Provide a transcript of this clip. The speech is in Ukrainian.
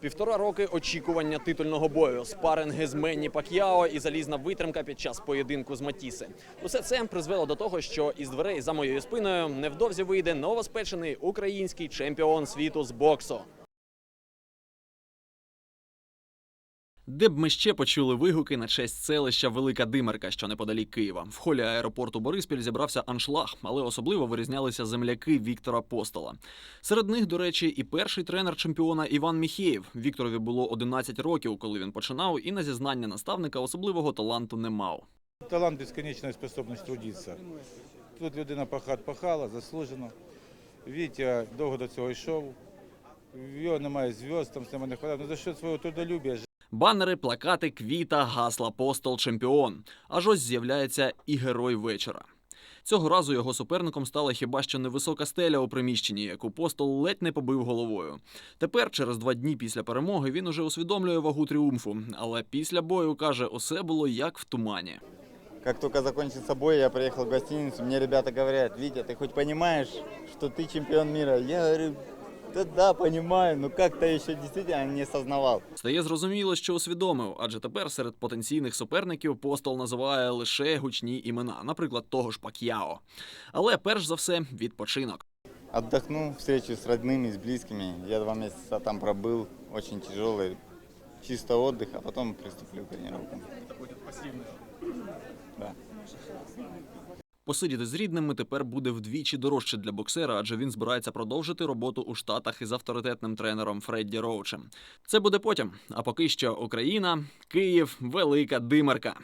Півтора роки очікування титульного бою, спаринги з Менні Пак'яо і залізна витримка під час поєдинку з Матіси. Усе це призвело до того, що із дверей за моєю спиною невдовзі вийде новоспечений український чемпіон світу з боксу. Де б ми ще почули вигуки на честь селища Велика Димерка, що неподалік Києва. В холі аеропорту Бориспіль зібрався аншлаг, але особливо вирізнялися земляки Віктора Постола. Серед них, до речі, і перший тренер чемпіона Іван Міхєєв. Вікторові було 11 років, коли він починав, і на зізнання наставника особливого таланту не мав. Талант безконечная способність трудитися. Тут людина пахат пахала, заслужено. Вітя довго до цього йшов. В його немає зв'язок, там з ними не хватає. Ну за що свого трудолюбія, Банери, плакати, квіта, гасла, постол, чемпіон. Аж ось з'являється і герой вечора. Цього разу його суперником стала хіба що невисока стеля у приміщенні, яку постол ледь не побив головою. Тепер, через два дні після перемоги, він уже усвідомлює вагу тріумфу. Але після бою каже, усе було як в тумані. Как только закончился бой, я приехал в гостиницу, мне ребята говорят, Витя, ты хоть понимаешь, что ты чемпион мира? Я говорю, да да, понимаю, но как-то еще действительно не осознавал. Стає зрозуміло, що усвідомив, адже тепер серед потенційних суперників постол називає лише гучні імена, наприклад, того ж Пак'яо. Але перш за все відпочинок. Отдохну, встречу с родными, с близкими. Я два месяца там пробыл, очень тяжелый. Чисто отдых, а потом приступлю к тренировкам. Да. Посидіти з рідними тепер буде вдвічі дорожче для боксера, адже він збирається продовжити роботу у штатах із авторитетним тренером Фредді Роучем. Це буде потім. А поки що Україна, Київ, велика димарка.